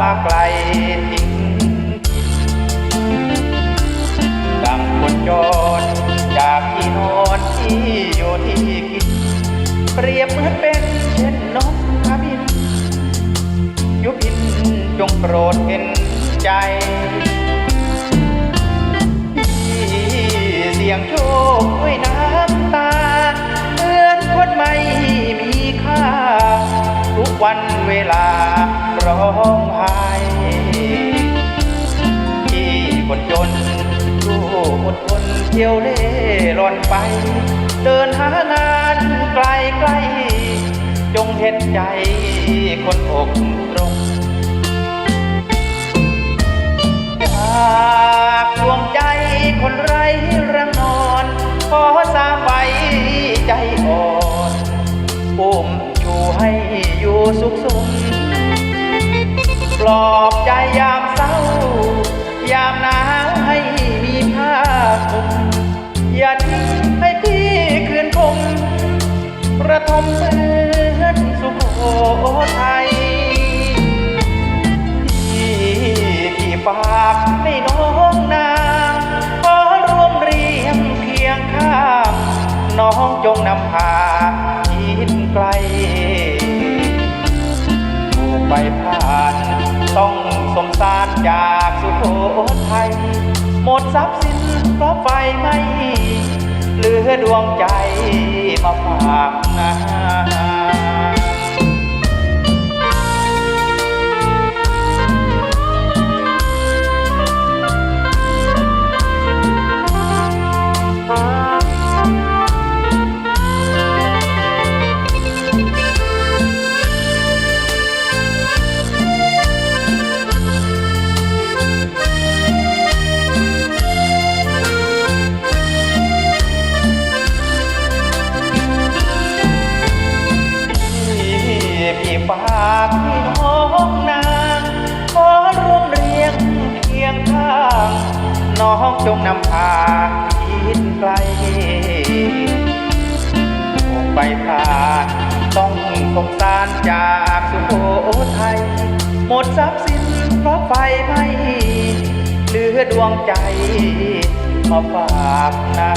มาไกลทิ้งดังคนจรจากที่นอนที่อยู่ที่กิน เปรียบเหมือนเป็นเช่นนกขบิน ยุพินจงโปรดเห็นใจที่เสียงโชคด้วยน้ำตาเอื้อนคนไม่มีค่า ทุกวันเวลา ร้องไห้ที่คนจนสู้อดทนเที่ยวเล่ร่อนไป เดินหางานไกลไกล จงเห็นใจคนอกตรงจากดวงใจคนไร้รังนอนขอสาไว้ใจอ่อนอุ้มชูให้อยู่สุขส ลอบใจยามเศร้า ต้องสมสารจากสุโขทัยหมดทรัพย์สินเพราะไฟไหม้เหลือดวงใจมาฝากนา จงนำพาคิดไกลออกไปผ่านต้องสงสารจากสุโขทัยหมดทรัพย์สินเพราะไฟไหม้เหลือดวงใจมาฝากนา